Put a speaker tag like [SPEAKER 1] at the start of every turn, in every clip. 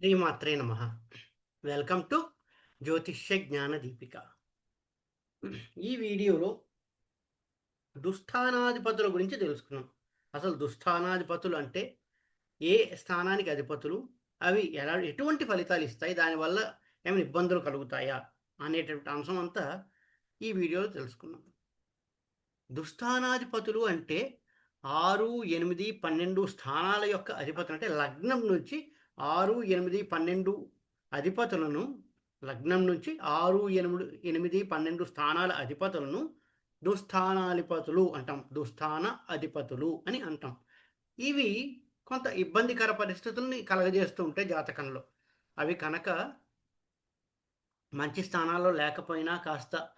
[SPEAKER 1] శ్రీమాత్రే నమ. Welcome to జ్యోతిష్య జ్ఞాన దీపిక. ఈ వీడియోలో దుస్థానాధిపతుల గురించి తెలుసుకున్నాం. అసలు దుస్థానాధిపతులు అంటే ఏ స్థానానికి అధిపతులు? అవి ఎలా ఎటువంటి ఫలితాలు ఇస్తాయి? దానివల్ల ఏమైనా ఇబ్బందులు కలుగుతాయా? అనేటువంటి అంశం అంతా ఈ వీడియోలో తెలుసుకున్నాం. దుస్థానాధిపతులు అంటే ఆరు ఎనిమిది పన్నెండు స్థానాల యొక్క అధిపతులు. అంటే లగ్నం నుంచి ఆరు ఎనిమిది పన్నెండు అధిపతులను లగ్నం నుంచి ఆరు ఎనిమిది ఎనిమిది పన్నెండు స్థానాల అధిపతులను దుస్థానాధిపతులు అంటాం. దుస్థాన అధిపతులు అని అంటాం. ఇవి కొంత ఇబ్బందికర పరిస్థితుల్ని కలగజేస్తూ ఉంటాయి జాతకంలో. అవి కనుక మంచి స్థానాల్లో లేకపోయినా కాస్త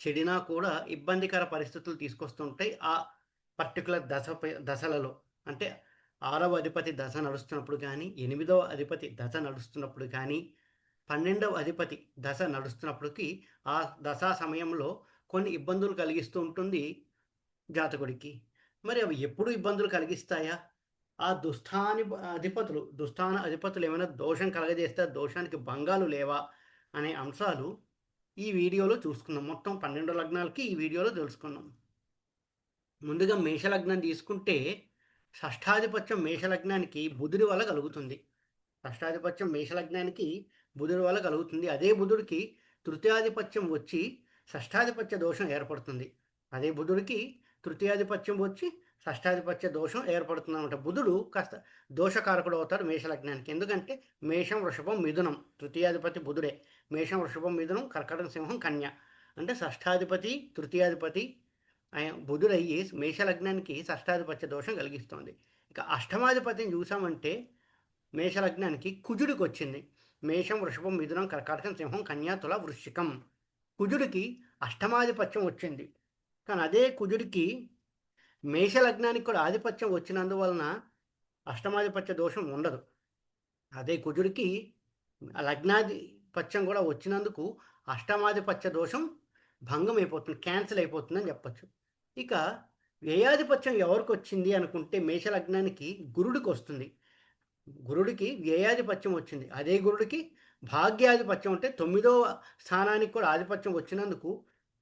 [SPEAKER 1] చెడినా కూడా ఇబ్బందికర పరిస్థితులు తీసుకొస్తుంటాయి ఆ పర్టికులర్ దశ దశలలో. అంటే ఆరవ అధిపతి దశ నడుస్తున్నప్పుడు కానీ ఎనిమిదవ అధిపతి దశ నడుస్తున్నప్పుడు కానీ పన్నెండవ అధిపతి దశ నడుస్తున్నప్పటికీ ఆ దశా సమయంలో కొన్ని ఇబ్బందులు కలిగిస్తూ ఉంటుంది జాతకుడికి. మరి అవి ఎప్పుడు ఇబ్బందులు కలిగిస్తాయా? ఆ దుస్థాని అధిపతులు దుస్థాన అధిపతులు ఏమైనా దోషం కలగజేస్తే దోషానికి భంగాలు లేవా అనే అంశాలు ఈ వీడియోలో చూసుకున్నాం మొత్తం పన్నెండు లగ్నాలకి ఈ వీడియోలో తెలుసుకున్నాం ముందుగా మేషలగ్నం తీసుకుంటే షష్ఠాధిపత్యం మేషలగ్నానికి బుధుడి వల్ల కలుగుతుంది. షష్ఠాధిపత్యం మేషలగ్నానికి బుధుడి వల్ల కలుగుతుంది. అదే బుధుడికి తృతీయాధిపత్యం వచ్చి షష్ఠాధిపత్య దోషం ఏర్పడుతుంది. అదే బుధుడికి తృతీయాధిపత్యం వచ్చి షష్ఠాధిపత్య దోషం ఏర్పడుతుంది అనమాట బుధుడు కాస్త దోషకారకుడు అవుతాడు మేషలగ్నానికి. ఎందుకంటే మేషం వృషభం మిథునం తృతీయాధిపతి బుధుడే. మేషం వృషభం మిథునం కర్కటం సింహం కన్య. అంటే షష్ఠాధిపతి తృతీయాధిపతి బుధుడయ్యి మేషలగ్నానికి షష్టాధిపత్య దోషం కలిగిస్తోంది. ఇక అష్టమాధిపతిని చూసామంటే మేషలగ్నానికి కుజుడికి వచ్చింది మేషం వృషభం మిథునం కర్కాటకం సింహం కన్యాతుల వృశ్చికం. కుజుడికి అష్టమాధిపత్యం వచ్చింది. కానీ అదే కుజుడికి మేషలగ్నానికి కూడా ఆధిపత్యం వచ్చినందువలన అష్టమాధిపత్య దోషం ఉండదు. అదే కుజుడికి లగ్నాధిపత్యం కూడా వచ్చినందుకు అష్టమాధిపత్య దోషం భంగం అయిపోతుంది క్యాన్సిల్ అయిపోతుందని చెప్పచ్చు. ఇక వ్యయాధిపత్యం ఎవరికి వచ్చింది అనుకుంటే మేషలగ్నానికి గురుడికి వస్తుంది. గురుడికి వ్యయాధిపత్యం వచ్చింది. అదే గురుడికి భాగ్యాధిపత్యం అంటే తొమ్మిదవ స్థానానికి కూడా ఆధిపత్యం వచ్చినందుకు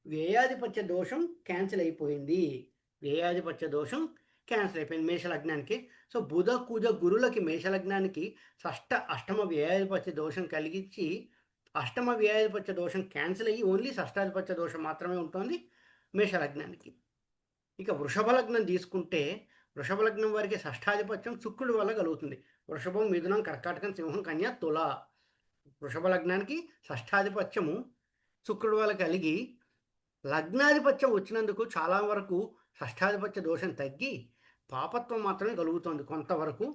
[SPEAKER 1] వ్యయాధిపత్య దోషం క్యాన్సిల్ అయిపోయింది. వ్యయాధిపత్య దోషం క్యాన్సిల్ అయిపోయింది మేషలగ్నానికి. సో బుధ కుజ గురులకి మేషలగ్నానికి షష్ట అష్టమ వ్యయాధిపత్య దోషం కలిగించి అష్టమ వ్యయాధిపత్య దోషం క్యాన్సిల్ అయ్యి ఓన్లీ షష్టాధిపత్య దోషం మాత్రమే ఉంటుంది మేషలగ్నానికి. ఇక వృషభ లగ్నం తీసుకుంటే వృషభ లగ్నం వారికి షష్టాధిపత్యం శుక్రుడి వల్ల కలుగుతుంది. వృషభం మిథునం కర్కాటకం సింహం కన్య తుల. వృషభ లగ్నానికి షష్టాధిపత్యము శుక్రుడి వల్ల కలిగి లగ్నాధిపత్యం వచ్చినందుకు చాలా వరకు షష్టాధిపత్య దోషం తగ్గి పాపత్వం మాత్రమే కలుగుతుంది కొంతవరకు.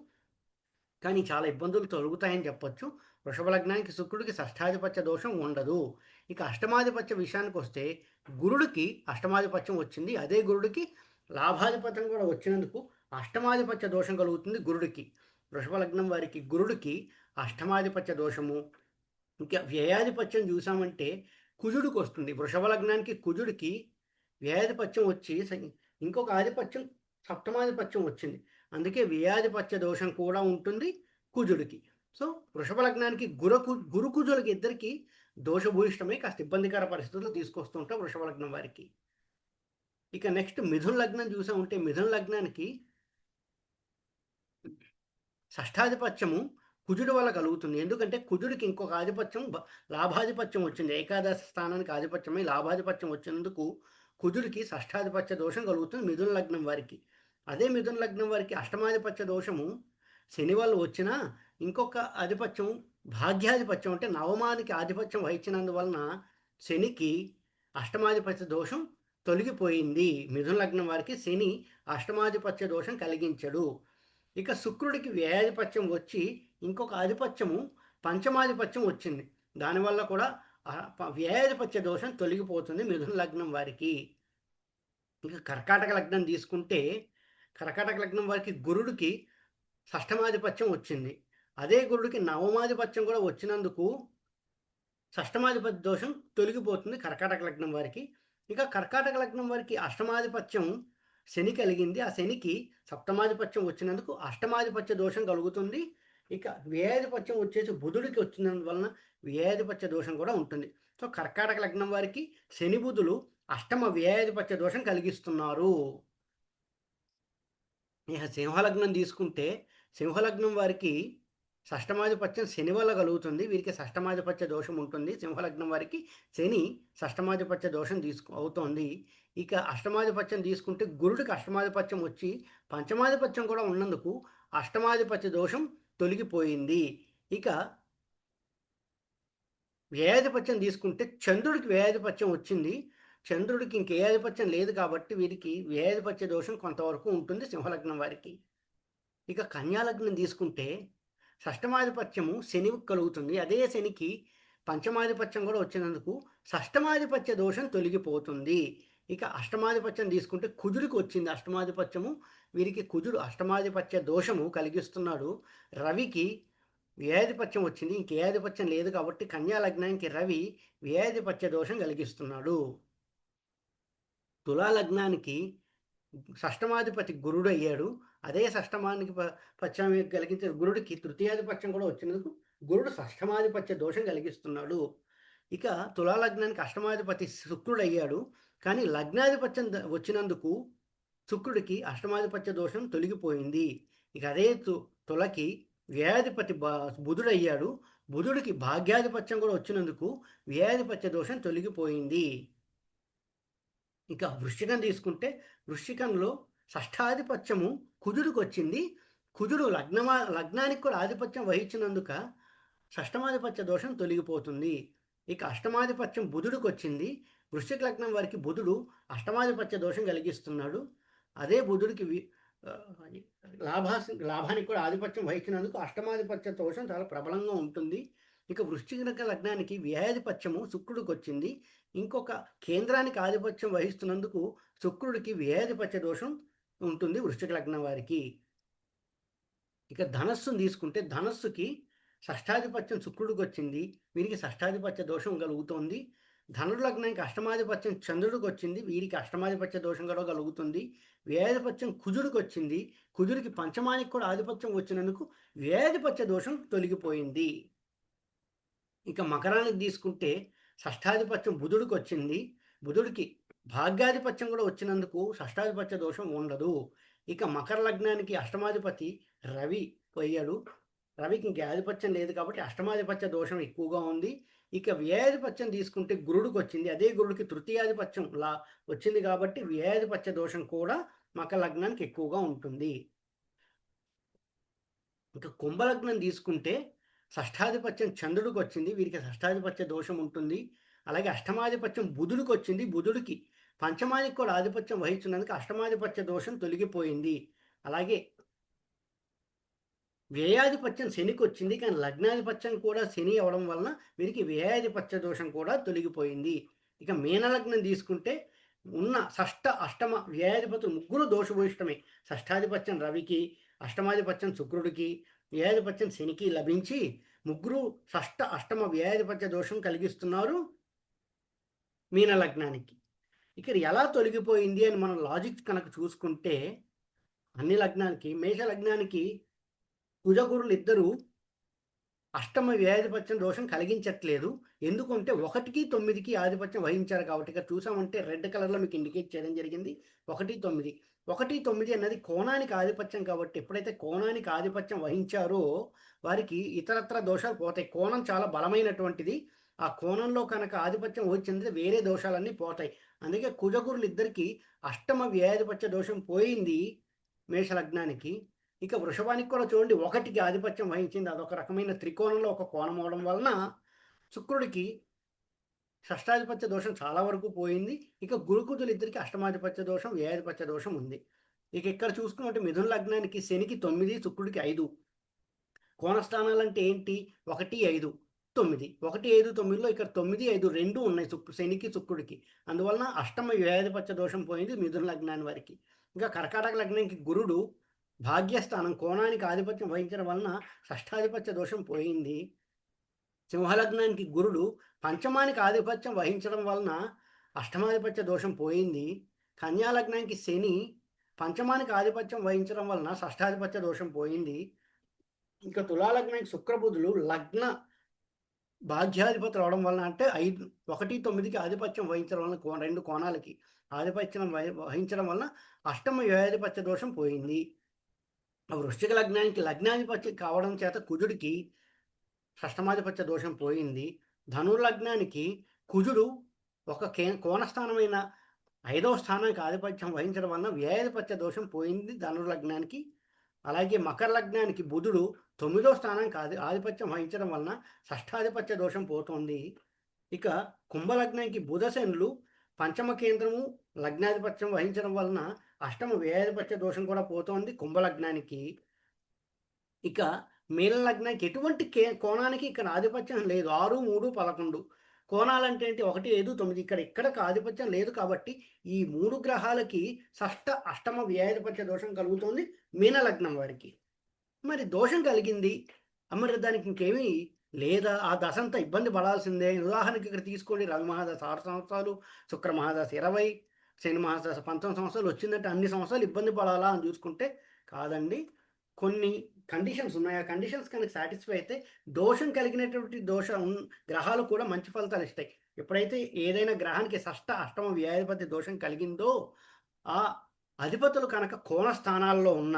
[SPEAKER 1] కానీ చాలా ఇబ్బందులు తొలుగుతాయని చెప్పొచ్చు. వృషభ లగ్నానికి శుక్రుడికి షష్టాధిపత్య దోషం ఉండదు. ఇక అష్టమాధిపత్య విషయానికి వస్తే గురుడికి అష్టమాధిపత్యం వచ్చింది. అదే గురుడికి లాభాధిపత్యం కూడా వచ్చినందుకు అష్టమాధిపత్య దోషం కలుగుతుంది గురుడికి. వృషభ లగ్నం వారికి గురుడికి అష్టమాధిపత్య దోషము. ఇంకా వ్యయాధిపత్యం చూసామంటే కుజుడికి వస్తుంది వృషభ లగ్నానికి కుజుడికి వ్యయాధిపత్యం వచ్చి ఇంకొక ఆధిపత్యం సప్తమాధిపత్యం వచ్చింది. అందుకే వ్యయాధిపత్య దోషం కూడా ఉంటుంది కుజుడికి. సో వృషభ లగ్నానికి గురకు గురుకుజులకి ఇద్దరికి దోషభూయిష్టమై కాస్త ఇబ్బందికర పరిస్థితులు తీసుకొస్తుంటాం వృషభ లగ్నం వారికి. ఇక నెక్స్ట్ మిథున్ లగ్నం చూసా ఉంటే మిథున్ లగ్నానికి షష్టాధిపత్యము కుజుడి వల్ల కలుగుతుంది. ఎందుకంటే కుజుడికి ఇంకొక ఆధిపత్యం లాభాధిపత్యం వచ్చింది. ఏకాదశ స్థానానికి ఆధిపత్యమై లాభాధిపత్యం వచ్చినందుకు కుజుడికి షష్టాధిపత్య దోషం కలుగుతుంది మిథున లగ్నం వారికి. అదే మిథున లగ్నం వారికి అష్టమాధిపత్య దోషము శని వల్ల వచ్చినా ఇంకొక ఆధిపత్యం భాగ్యాధిపత్యం అంటే నవమానికి ఆధిపత్యం వహించినందువలన శనికి అష్టమాధిపత్య దోషం తొలగిపోయింది. మిథున లగ్నం వారికి శని అష్టమాధిపత్య దోషం కలిగించడు. ఇక శుక్రుడికి వ్యయాధిపత్యం వచ్చి ఇంకొక ఆధిపత్యము పంచమాధిపత్యం వచ్చింది. దానివల్ల కూడా వ్యయాధిపత్య దోషం తొలగిపోతుంది మిథున లగ్నం వారికి. ఇక కర్కాటక లగ్నం తీసుకుంటే కర్కాటక లగ్నం వారికి గురుడికి షష్టమాధిపత్యం వచ్చింది. అదే గురుడికి నవమాధిపత్యం కూడా వచ్చినందుకు షష్టమాధిపత్య దోషం తొలగిపోతుంది కర్కాటక లగ్నం వారికి. ఇంకా కర్కాటక లగ్నం వారికి అష్టమాధిపత్యం శని కలిగింది. ఆ శనికి సప్తమాధిపత్యం వచ్చినందుకు అష్టమాధిపత్య దోషం కలుగుతుంది. ఇక వ్యయాధిపత్యం వచ్చేసి బుధుడికి వచ్చినందువలన వ్యయాధిపత్య దోషం కూడా ఉంటుంది. సో కర్కాటక లగ్నం వారికి శని బుధులు అష్టమ వ్యయాధిపత్య దోషం కలిగిస్తున్నారు. ఇక సింహలగ్నం తీసుకుంటే సింహలగ్నం వారికి షష్టమాధిపత్యం శని వల్ల కలుగుతుంది. వీరికి షష్టమాధిపత్య దోషం ఉంటుంది. సింహలగ్నం వారికి శని షష్టమాధిపత్య దోషం తీసుకు అవుతోంది. ఇక అష్టమాధిపత్యం తీసుకుంటే గురుడికి అష్టమాధిపత్యం వచ్చి పంచమాధిపత్యం కూడా ఉన్నందుకు అష్టమాధిపత్య దోషం తొలగిపోయింది. ఇక వ్యయాధిపత్యం తీసుకుంటే చంద్రుడికి వ్యయాధిపత్యం వచ్చింది. చంద్రుడికి ఇంకే ఆధిపత్యం లేదు కాబట్టి వీరికి వ్యయాధిపత్య దోషం కొంతవరకు ఉంటుంది సింహలగ్నం వారికి. ఇక కన్యాలగ్నం తీసుకుంటే షష్టమాధిపత్యము శని కలుగుతుంది. అదే శనికి పంచమాధిపత్యం కూడా వచ్చినందుకు షష్టమాధిపత్య దోషం తొలగిపోతుంది. ఇక అష్టమాధిపత్యం తీసుకుంటే కుజుడికి వచ్చింది అష్టమాధిపత్యము. వీరికి కుజుడు అష్టమాధిపత్య దోషము కలిగిస్తున్నాడు. రవికి వ్యాధిపత్యం వచ్చింది. ఇంకే ఆధిపత్యం లేదు కాబట్టి కన్యా లగ్నానికి రవి వ్యాధిపత్య దోషం కలిగిస్తున్నాడు. తులా లగ్నానికి షష్టమాధిపతి గురుడు అయ్యాడు అదే షష్టమానికి పశ్చిమ కలిగించిన గురుడికి తృతీయాధిపత్యం కూడా వచ్చినందుకు గురుడు షష్టమాధిపత్య దోషం కలిగిస్తున్నాడు. ఇక తులా లగ్నానికి అష్టమాధిపతి శుక్రుడు అయ్యాడు కానీ లగ్నాధిపత్యం వచ్చినందుకు శుక్రుడికి అష్టమాధిపత్య దోషం తొలగిపోయింది. ఇక అదే తు తులకి వ్యాధిపతి బుధుడయ్యాడు. బుధుడికి భాగ్యాధిపత్యం కూడా వచ్చినందుకు వ్యాధిపత్య దోషం తొలగిపోయింది. ఇక వృశ్చికం తీసుకుంటే వృశ్చికంలో షష్ఠాధిపత్యము కుజుడికి వచ్చింది కుజుడు లగ్నమా లగ్నానికి కూడా ఆధిపత్యం వహించినందుక షష్టమాధిపత్య దోషం తొలగిపోతుంది. ఇక అష్టమాధిపత్యం బుధుడికి వచ్చింది వృశ్చిక లగ్నం వారికి బుధుడు అష్టమాధిపత్య దోషం కలిగిస్తున్నాడు. అదే బుధుడికి లాభా లాభానికి కూడా ఆధిపత్యం వహించినందుకు అష్టమాధిపత్య దోషం చాలా ప్రబలంగా ఉంటుంది. ఇక వృశ్చిక లగ్నానికి వ్యయాధిపత్యము శుక్రుడికి వచ్చింది ఇంకొక కేంద్రానికి ఆధిపత్యం వహిస్తున్నందుకు శుక్రుడికి వ్యయాధిపత్య దోషం ఉంటుంది వృశ్చిక లగ్నం వారికి. ఇక ధనస్సును తీసుకుంటే ధనస్సుకి షష్టాధిపత్యం శుక్రుడికి వచ్చింది. వీరికి షష్టాధిపత్య దోషం కలుగుతోంది. ధనుడు లగ్నానికి అష్టమాధిపత్యం చంద్రుడికి వచ్చింది. వీరికి అష్టమాధిపత్య దోషం కూడా కలుగుతుంది. వేధిపత్యం కుజుడికి వచ్చింది. కుజుడికి పంచమానికి కూడా ఆధిపత్యం వచ్చినందుకు వేధిపత్య దోషం తొలగిపోయింది. ఇక మకరానికి తీసుకుంటే షష్టాధిపత్యం బుధుడికి వచ్చింది. బుధుడికి భాగ్యాధిపత్యం కూడా వచ్చినందుకు షష్టాధిపత్య దోషం ఉండదు. ఇక మకర లగ్నానికి అష్టమాధిపతి రవి పోయాడు. రవికి ఇంకే ఆధిపత్యం లేదు కాబట్టి అష్టమాధిపత్య దోషం ఎక్కువగా ఉంది. ఇక వ్యయాధిపత్యం తీసుకుంటే గురుడికి వచ్చింది. అదే గురుడికి తృతీయాధిపత్యం లా వచ్చింది కాబట్టి వ్యయాధిపత్య దోషం కూడా మకర లగ్నానికి ఎక్కువగా ఉంటుంది. ఇక కుంభలగ్నం తీసుకుంటే షష్టాధిపత్యం చంద్రుడికి వచ్చింది. వీరికి షష్టాధిపత్య దోషం ఉంటుంది. అలాగే అష్టమాధిపత్యం బుధుడికి వచ్చింది. బుధుడికి పంచమానికి కూడా ఆధిపత్యం వహించినందుకు అష్టమాధిపత్య దోషం తొలగిపోయింది. అలాగే వ్యయాధిపత్యం శనికి వచ్చింది కానీ లగ్నాధిపత్యం కూడా శని అవడం వలన వీరికి వ్యయాధిపత్య దోషం కూడా తొలగిపోయింది. ఇక మీనలగ్నం తీసుకుంటే ఉన్న షష్ట అష్టమ వ్యయాధిపతులు ముగ్గురు దోషభూయిష్టమే. షష్టాధిపత్యం రవికి అష్టమాధిపత్యం శుక్రుడికి వ్యయాధిపత్యం శనికి లభించి ముగ్గురు షష్ట అష్టమ వ్యయాధిపత్య దోషం కలిగిస్తున్నారు మీన లగ్నానికి ఇక్కడ ఎలా తొలగిపోయింది అని మనం లాజిక్ కనుక చూసుకుంటే అన్ని లగ్నానికి మేష లగ్నానికి కుజగురులు ఇద్దరు అష్టమ వ్యాధిపత్యం దోషం కలిగించట్లేదు. ఎందుకంటే ఒకటికి తొమ్మిదికి ఆధిపత్యం వహించారు కాబట్టి ఇక్కడ చూసామంటే రెడ్ కలర్లో మీకు ఇండికేట్ చేయడం జరిగింది. ఒకటి తొమ్మిది. ఒకటి తొమ్మిది అన్నది కోణానికి ఆధిపత్యం కాబట్టి ఎప్పుడైతే కోణానికి ఆధిపత్యం వహించారో వారికి ఇతరత్ర దోషాలు పోతాయి. కోణం చాలా బలమైనటువంటిది. ఆ కోణంలో కనుక ఆధిపత్యం వచ్చింది వేరే దోషాలన్నీ పోతాయి. అందుకే కుజగురులు ఇద్దరికి అష్టమ వ్యాధిపత్య దోషం పోయింది మేషలగ్నానికి. ఇక వృషభానికి కూడా చూడండి ఒకటికి ఆధిపత్యం వహించింది. అదొక రకమైన త్రికోణంలో ఒక కోణం అవడం వలన శుక్రుడికి షష్టాధిపత్య దోషం చాలా వరకు పోయింది. ఇక గురుకుతులు ఇద్దరికి అష్టమాధిపత్య దోషం వ్యాధిపత్య దోషం ఉంది. ఇక ఇక్కడ చూసుకున్నట్టు మిథున లగ్నానికి శనికి తొమ్మిది శుక్రుడికి ఐదు. కోణస్థానాలు అంటే ఏంటి? ఒకటి ఐదు. తొమ్మిది. ఒకటి ఐదు తొమ్మిదిలో ఇక్కడ తొమ్మిది ఐదు రెండు ఉన్నాయి శుక్రు శనికి శుక్రుడికి. అందువలన అష్టమ వ్యాధిపత్య దోషం పోయింది మిథున లగ్నాన్ని వారికి. ఇంకా కర్కాటక లగ్నానికి గురుడు భాగ్యస్థానం కోణానికి ఆధిపత్యం వహించడం వలన షష్టాధిపత్య దోషం పోయింది. సింహలగ్నానికి గురుడు పంచమానికి ఆధిపత్యం వహించడం వలన అష్టమాధిపత్య దోషం పోయింది. కన్యాలగ్నానికి శని పంచమానికి ఆధిపత్యం వహించడం వలన షష్టాధిపత్య దోషం పోయింది. ఇంకా తులాలగ్నానికి శుక్రబుధులు లగ్న భాగ్యాధిపతి రావడం వలన అంటే ఐదు ఒకటి తొమ్మిదికి ఆధిపత్యం వహించడం వలన రెండు కోణాలకి ఆధిపత్యం వహించడం వలన అష్టమ వ్యయాధిపత్య దోషం పోయింది. వృశ్చిక లగ్నానికి లగ్నాధిపత్యం కావడం చేత కుజుడికి షష్టమాధిపత్య దోషం పోయింది. ధనుర్లగ్నానికి కుజుడు ఒక కే కోణస్థానమైన ఐదవ స్థానానికి ఆధిపత్యం వహించడం వలన వ్యయాధిపత్య దోషం పోయింది ధనుర్లగ్నానికి అలాగే మకర లగ్నానికి బుధుడు తొమ్మిదో స్థానం కాదు ఆధిపత్యం వహించడం వలన షష్టాధిపత్య దోషం పోతోంది. ఇక కుంభలగ్నానికి బుధశనులు పంచమ కేంద్రము లగ్నాధిపత్యం వహించడం వలన అష్టమ వ్యయాధిపత్య దోషం కూడా పోతోంది కుంభలగ్నానికి. ఇక మేల లగ్నానికి ఎటువంటి కే కోణానికి ఇక్కడ ఆధిపత్యం లేదు. ఆరు మూడు పదకొండు. కోణాలంటే ఏంటి? ఒకటి ఐదు తొమ్మిది ఇక్కడ ఇక్కడ ఆధిపత్యం లేదు కాబట్టి ఈ మూడు గ్రహాలకి షష్ట అష్టమ వ్యాధిపత్య దోషం కలుగుతుంది మీనలగ్నం వారికి. మరి దోషం కలిగింది. మరి దానికి ఇంకేమీ లేదా? ఆ దశంతా ఇబ్బంది పడాల్సిందే. ఉదాహరణకి ఇక్కడ తీసుకోండి. రవి మహాదశ ఆరు సంవత్సరాలు శుక్ర మహాదశ ఇరవై శని మహాదశ పంతొమ్మిది సంవత్సరాలు వచ్చిందంటే అన్ని సంవత్సరాలు ఇబ్బంది పడాలా అని చూసుకుంటే కాదండి. కొన్ని కండిషన్స్ ఉన్నాయి? ఆ కండిషన్స్ కనుక సాటిస్ఫై అయితే దోషం కలిగినటువంటి దోష గ్రహాలు కూడా మంచి ఫలితాలు ఇస్తాయి. ఎప్పుడైతే ఏదైనా గ్రహానికి షష్ట అష్టమ వ్యాధిపతి దోషం కలిగిందో ఆ అధిపతులు కనుక కోణ స్థానాల్లో ఉన్న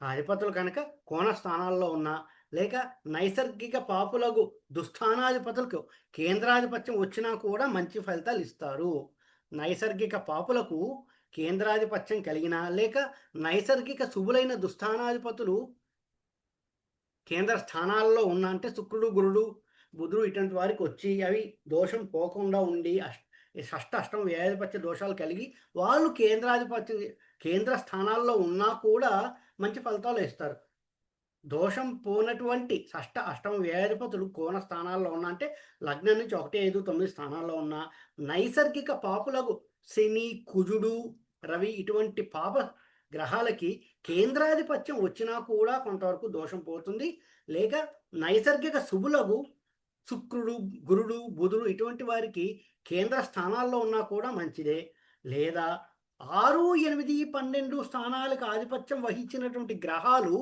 [SPEAKER 1] ఆ అధిపతులు కనుక కోణ స్థానాల్లో ఉన్న లేక నైసర్గిక పాపులకు దుస్థానాధిపతులకు కేంద్రాధిపత్యం వచ్చినా కూడా మంచి ఫలితాలు ఇస్తారు. నైసర్గిక పాపులకు కేంద్రాధిపత్యం కలిగిన లేక నైసర్గిక శుభులైన దుస్థానాధిపతులు కేంద్ర స్థానాల్లో ఉన్న అంటే శుక్రుడు గురుడు బుధుడు ఇటువంటి వారికి వచ్చి అవి దోషం పోకుండా ఉండి షష్ట అష్టం వ్యాధిపత్య దోషాలు కలిగి వాళ్ళు కేంద్రాధిపత్యం కేంద్ర స్థానాల్లో ఉన్నా కూడా మంచి ఫలితాలు ఇస్తారు. దోషం పోనటువంటి షష్ట అష్టమ వ్యాధిపతులు కోణ స్థానాల్లో ఉన్నా అంటే లగ్నం నుంచి ఒకటి ఐదు తొమ్మిది స్థానాల్లో ఉన్న నైసర్గిక పాపులకు శని కుజుడు రవి ఇటువంటి పాప గ్రహాలకి కేంద్రాధిపత్యం వచ్చినా కూడా కొంతవరకు దోషం పోతుంది. లేక నైసర్గిక శుభులకు శుక్రుడు గురుడు బుధుడు ఇటువంటి వారికి కేంద్ర స్థానాల్లో ఉన్నా కూడా మంచిదే. లేదా ఆరు ఎనిమిది పన్నెండు స్థానాలకు ఆధిపత్యం వహించినటువంటి గ్రహాలు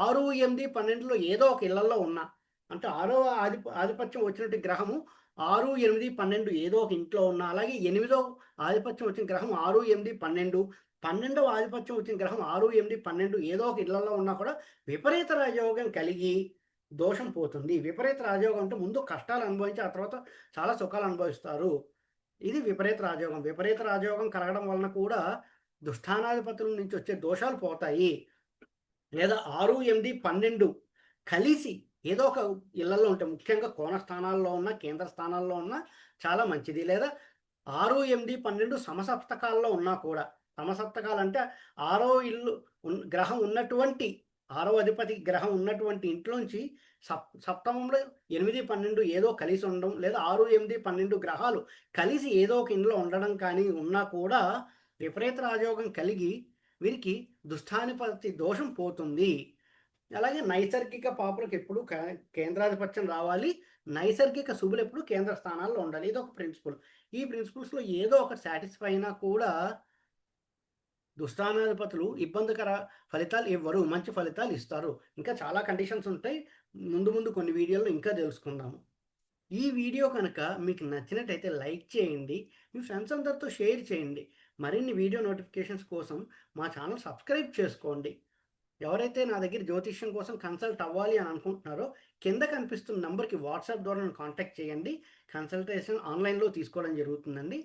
[SPEAKER 1] ఆరు ఎనిమిది పన్నెండులో ఏదో ఒక ఇళ్ళలో ఉన్నా అంటే ఆరో ఆధి ఆధిపత్యం వచ్చినటువంటి గ్రహము ఆరు ఎనిమిది పన్నెండు ఏదో ఒక ఇంట్లో ఉన్న అలాగే ఎనిమిదో ఆధిపత్యం వచ్చిన గ్రహం ఆరు ఎనిమిది పన్నెండు. పన్నెండవ ఆధిపత్యం వచ్చిన గ్రహం ఆరు ఎనిమిది పన్నెండు ఏదో ఒక ఇళ్ళలో ఉన్నా కూడా విపరీత రాజయోగం కలిగి దోషం పోతుంది. విపరీత రాజయోగం అంటే ముందు కష్టాలు అనుభవించి ఆ తర్వాత చాలా సుఖాలు అనుభవిస్తారు. ఇది విపరీత రాజయోగం. విపరీత రాజయోగం కలగడం వలన కూడా దుష్టానాధిపతుల నుంచి వచ్చే దోషాలు పోతాయి. లేదా ఆరు ఎనిమిది పన్నెండు కలిసి ఏదో ఒక ఇళ్ళలో ఉంటే ముఖ్యంగా కోణ స్థానాల్లో ఉన్న కేంద్ర స్థానాల్లో ఉన్న చాలా మంచిది. లేదా ఆరు ఎనిమిది పన్నెండు సమసప్తకాల్లో ఉన్నా కూడా. సమసప్తకాలు అంటే ఆరో ఇల్లు గ్రహం ఉన్నటువంటి ఆరో అధిపతి గ్రహం ఉన్నటువంటి ఇంట్లోంచి సప్ సప్తమంలో ఎనిమిది పన్నెండు ఏదో కలిసి ఉండడం లేదా ఆరు ఎనిమిది పన్నెండు గ్రహాలు కలిసి ఏదో ఒక ఇంట్లో ఉండడం కానీ ఉన్నా కూడా విపరీత రాజయోగం కలిగి వీరికి దుస్థానిపతి దోషం పోతుంది. అలాగే నైసర్గిక పాపులకు ఎప్పుడు కేంద్రాధిపత్యం రావాలి. నైసర్గిక శుభులు ఎప్పుడు కేంద్ర స్థానాల్లో ఉండాలి. ఇది ఒక ప్రిన్సిపల్ ఈ ప్రిన్సిపల్స్లో ఏదో ఒక సాటిస్ఫై అయినా కూడా దుస్థానాధిపతులు ఇబ్బందికర ఫలితాలు ఇవ్వరు. మంచి ఫలితాలు ఇస్తారు. ఇంకా చాలా కండిషన్స్ ఉంటాయి. ముందు ముందు కొన్ని వీడియోలు ఇంకా తెలుసుకుందాము ఈ వీడియో కనుక మీకు నచ్చినట్టయితే లైక్ చేయండి. మీ ఫ్రెండ్స్ అందరితో షేర్ చేయండి. మరిన్ని వీడియో నోటిఫికేషన్స్ కోసం మా ఛానల్ సబ్స్క్రైబ్ చేసుకోండి. ఎవరైతే నా దగ్గర జ్యోతిష్యం కోసం కన్సల్ట్ అవ్వాలి అని అనుకుంటున్నారో కింద కనిపిస్తున్న నెంబర్కి వాట్సాప్ ద్వారా కాంటాక్ట్ చేయండి. కన్సల్టేషన్ ఆన్లైన్లో తీసుకోవడం జరుగుతుందండి.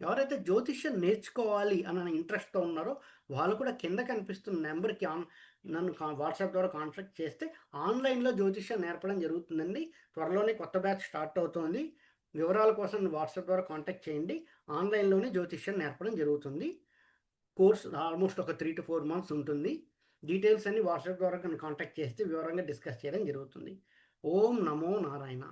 [SPEAKER 1] ఎవరైతే జ్యోతిష్యం నేర్చుకోవాలి అన్న ఇంట్రెస్ట్తో ఉన్నారో వాళ్ళు కూడా కింద కనిపిస్తున్న నెంబర్కి ఆన్ నన్ను వాట్సాప్ ద్వారా కాంటాక్ట్ చేస్తే ఆన్లైన్లో జ్యోతిష్యం నేర్పడం జరుగుతుందండి. త్వరలోనే కొత్త బ్యాచ్ స్టార్ట్ అవుతుంది. వివరాల కోసం వాట్సాప్ ద్వారా కాంటాక్ట్ చేయండి. ఆన్లైన్లోనే జ్యోతిష్యం నేర్పడం జరుగుతుంది. కోర్స్ ఆల్మోస్ట్ ఒక త్రీ టు ఫోర్ మంత్స్ ఉంటుంది. డీటెయిల్స్ అన్ని వాట్సాప్ ద్వారా కాంటాక్ట్ చేస్తే వివరంగా డిస్కస్ చేయడం జరుగుతుంది. ஓம் நமோ நாராயணா.